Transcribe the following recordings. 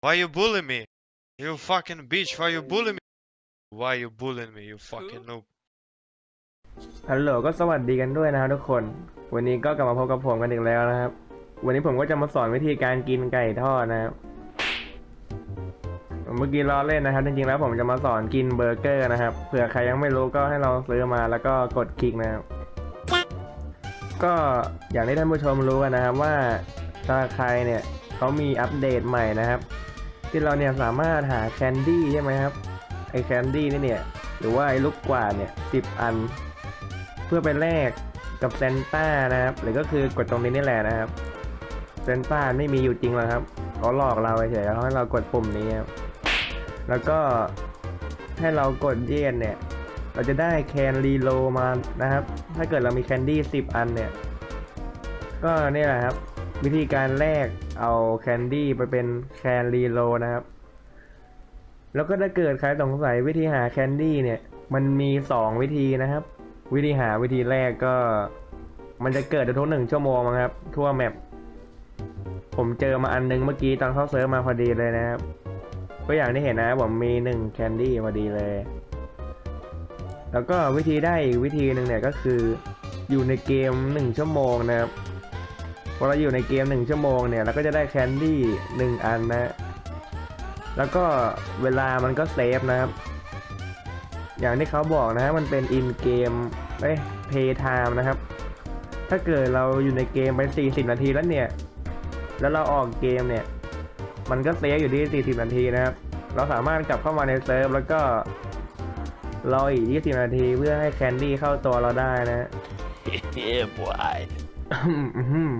Why you bullying me? You fucking bitch, why you bullying me? Why you bullying me, you fucking noob? ฮัลโหลก็สวัสดีกันด้วยนะครับทุกคน วันนี้ก็กลับมาพบกับผมกันอีกแล้วนะครับ วันนี้ผมก็จะมาสอนวิธีการกินไก่ทอดนะครับเมื่อกี้ล้อเล่นนะครับจริงๆแล้วผมจะมาสอนกินเบอร์เกอร์นะครับเผื่อใครยังไม่รู้ก็ให้เราซื้อมาแล้วก็กดคลิกนะครับก็อย่างที่ท่านผู้ชมรู้กันนะครับว่าธนาครเนี่ยเขามีอัปเดตใหม่นะครับ ที่เราเนี่ยสามารถหาแคนดี้ใช่ไหมครับไอแคนดี้นี่เนี่ย หรือว่าไอลูกกวาดเนี่ยสิบอัน พื่อไปแลกกับเซนต้านะครับ หรือก็คือกดตรงนี้นี่แหละนะครับเซนต้าไม่มีอยู่จริงหรอกครับเขาหลอกเราเฉยๆเขาให้เรากดปุ่มนี้ครับแล้วก็ให้เรากดเย็นเนี่ย เราจะได้แคนรีโลมานะครับ ถ้าเกิดเรามีแคนดี้สิบอันเนี่ย ก็นี่แหละครับ วิธีการแลกเอาแคนดี้ไปเป็นแคนรีโลนะครับแล้วก็ถ้าเกิดใครสงสัยวิธีหาแคนดี้เนี่ย มันมีสองวิธีนะครับ วิธีหาวิธีแรกก็ มันจะเกิดทุกหนึ่งชั่วโมงครับ ทั่วแมปผมเจอมาอันนึงเมื่อกี้ตอนเข้าเซิร์ฟมาพอดีเลยนะครับ ก็อย่างที่เห็นนะผมมีหนึ่งแคนดี้พอดีเลย แล้วก็วิธีได้อีกวิธีหนึ่งเนี่ยก็คืออยู่ในเกมหนึ่งชั่วโมงนะครับพอเราอยู่ในเกมหนึ่งชั่วโมงเนี่ยเราก็จะได้แคนดี้หนึ่งอันนะ แล้วก็เวลามันก็เซฟนะครับ อย่างที่เขาบอกนะฮะมันเป็นอินเกมเอ้ยเพย์ไทม์นะครับ ถ้าเกิดเราอยู่ในเกมไป 40 นาทีแล้วเนี่ย แล้วเราออกเกมเนี่ย มันก็เซฟอยู่ที่ 40 นาทีนะครับ เราสามารถกลับเข้ามาในเซิร์ฟแล้วก็รออีก 20 นาทีเพื่อให้แคนดี้เข้าตัวเราได้นะ yeah, boy. อื้อหือ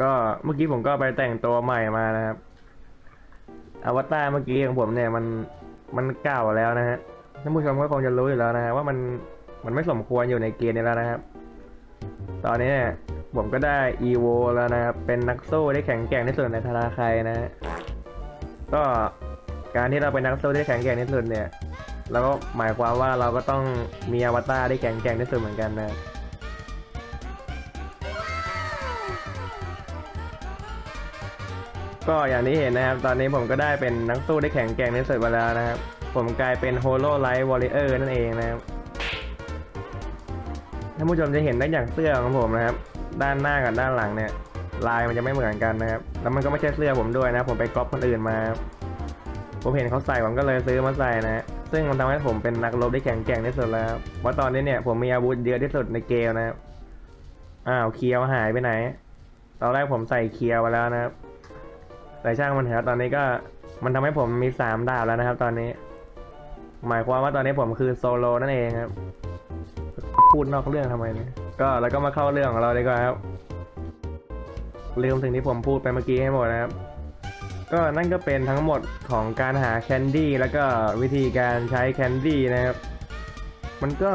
ก็เมื่อกี้ผมก็ไปแต่งตัวใหม่มานะครับอวตารเมื่อกี้ของผมเนี่ยมันมันเก่าแล้วนะฮะ ท่านผู้ชมก็คงจะรู้อยู่แล้วนะฮะว่ามันมันไม่สมควรอยู่ในเกมนี้แล้วนะครับ ตอนนี้เนี่ยผมก็ได้ EVO แล้วนะครับเป็นนักสู้ที่แข็งแกร่งที่สุดในธนาคารนะฮะก็การที่เราเป็นนักสู้ที่แข็งแกร่งที่สุดเนี่ยเราก็หมายความว่าเราก็ต้องมีอวตารที่แข็งแกร่งที่สุดเหมือนกันนะก็อย่างที่เห็นนะครับ ตอนนี้ผมก็ได้เป็นนักสู้ที่แข็งแกร่งที่สุดมาแล้วนะครับ ผมกลายเป็นโฮโลไลท์วอริเออร์นั่นเองนะครับท่านผู้ชมจะเห็นได้จากเสื้อของผมนะครับ ด้านหน้ากับด้านหลังเนี่ย ลายมันจะไม่เหมือนกันนะครับ แล้วมันก็ไม่ใช่เสื้อผมด้วยนะ ผมไปก๊อปคนอื่นมา ผมเห็นเขาใส่ผมก็เลยซื้อมาใส่นะ ซึ่งมันทำให้ผมเป็นนักรบที่แข็งแกร่งที่สุดแล้วเพราะตอนนี้เนี่ยผมมีอาวุธเยอะที่สุดในเกมนะครับ อ้าวเคียวหายไปไหน ตอนแรกผมใส่เคียวไปแล้วนะครับ แต่ช่างมันเถอะตอนนี้ก็มันทำให้ผมมีสามดาบแล้วนะครับ ตอนนี้ หมายความว่าตอนนี้ผมคือโซโลนั่นเองครับ พูดนอกเรื่องทำไมเนี่ย ก็แล้วก็มาเข้าเรื่องของเราดีกว่าครับลืมสิ่งที่ผมพูดไปเมื่อกี้ให้หมดนะครับ ก็นั่นก็เป็นทั้งหมดของการหาแคนดี้แล้วก็วิธีการใช้แคนดี้นะครับ มันก็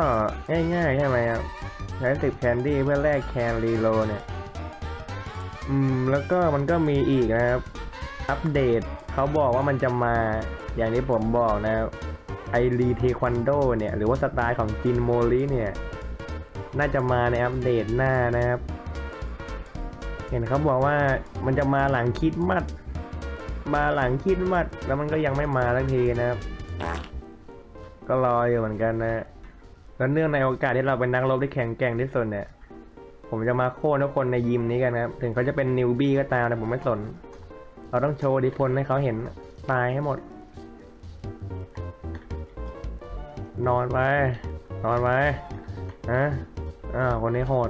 ง่ายๆใช่ไหมครับ ใช้สิบแคนดี้เพื่อแลกแคนรีโลเนี่ย อืม แล้วก็มันก็มีอีกนะครับ อัปเดตเขาบอกว่ามันจะมาอย่างที่ผมบอกนะครับ ไอรีเทควันโดเนี่ย หรือว่าสไตล์ของจินโมลีเนี่ย น่าจะมาในอัปเดตหน้านะครับ เห็นเขาบอกว่ามันจะมาหลังคิดมัด มาหลังคิดมัด แล้วมันก็ยังไม่มาทันทีนะครับ ก็รออยู่เหมือนกันนะ แล้วเนื่องในโอกาสที่เราเป็นนักรบที่แข็งแกร่งที่สุดเนี่ย ผมจะมาโค่นทุกคนในยิมนี้กันนะครับ ถึงเขาจะเป็นนิวบี้ก็ตามแต่ผมไม่สน เราต้องโชว์อิทธิพลให้เขาเห็นตายให้หมด นอนไป นอนไปฮะอ้าวคนนี้โหด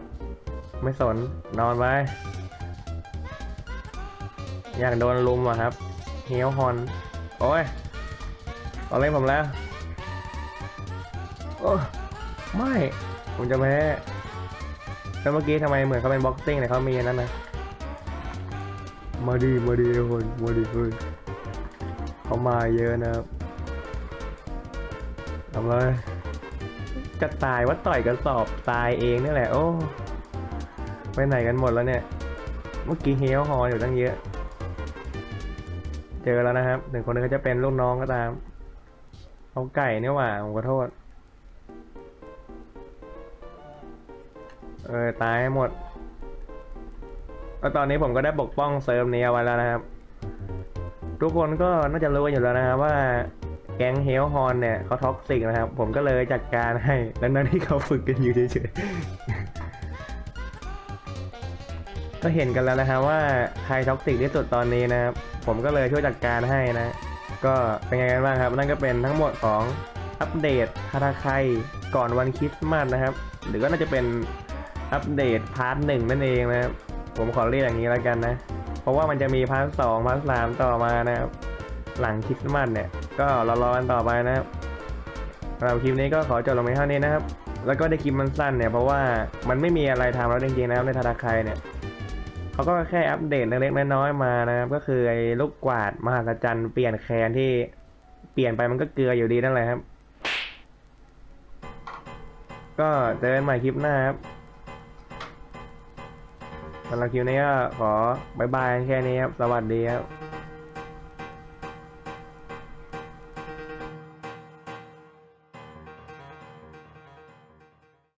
ไม่สน นอนไป อยากโดนลุมอะครับเฮียวฮอน โอ้ยตอนเล่นผมแล้ว โอ้ ไม่ ผมจะแพ้แล้วเมื่อกี้ทำไมเหมือนเขาเป็นบ็อกซิ่งแต่เขามีนนั้นนะ มาดี มาดีทุกคน มาดีเฮ้ยเขามาเยอะนะครับ ทำเลยจะตายว่าต่อยกระสอบตายเองนี่แหละ โอ้ไปไหนกันหมดแล้วเนี่ย เมื่อกี้เฮลฮออยู่ตั้งเยอะ เจอแล้วนะครับถึงคนนึงเขาจะเป็นลูกน้องก็ตามเอาไก่เนี่ยว่าผมขอโทษ เออตายหมดแล้วตอนนี้ผมก็ได้ปกป้องเซิร์ฟนี้เอาไว้แล้วนะครับ ทุกคนก็น่าจะรู้กันอยู่แล้วนะครับว่า ก๊งเฮลฮอนเนี่ยเขาท็อกซิกนะครับ ผมก็เลยจัดการให้ดังนั้นที่เขาฝึกกันอยู่เฉยๆก็เห็นกันแล้วนะครับว่าใครท็อกซิกที่สุดตอนนี้นะครับ ผมก็เลยช่วยจัดการให้นะ ก็เป็นไงกันบ้างครับ นั่นก็เป็นทั้งหมดของอัปเดตคาราไคก่อนวันคริสต์มาสนะครับ หรือก็น่าจะเป็นอัปเดตพาร์ทหนึ่งนั่นเองนะครับ ผมขอเรียกอย่างนี้แล้วกันนะ เพราะว่ามันจะมีพาร์ทสองพาร์ทสามต่อมานะครับ หลังคริสต์มาสเนี่ย ก็รอกันต่อไปนะครับสำหรับคลิปนี้ก็ขอจบลงไปเท่านี้นะครับ แล้วก็ได้คลิปมันสั้นเนี่ยเพราะว่ามันไม่มีอะไรทำแล้วจริงๆนะครับในธนาคารเนี่ยเขาก็แค่อัปเดตเล็กๆน้อยๆมานะครับ ก็คือไอ้ลูกกวาดมหัศจรรย์เปลี่ยนแคนที่เปลี่ยนไปมันก็เกลืออยู่ดีนั่นแหละครับ ก็เจอกันใหม่คลิปหน้าครับสำหรับคลิปนี้ก็ขอบายบายแค่นี้ครับ สวัสดีครับ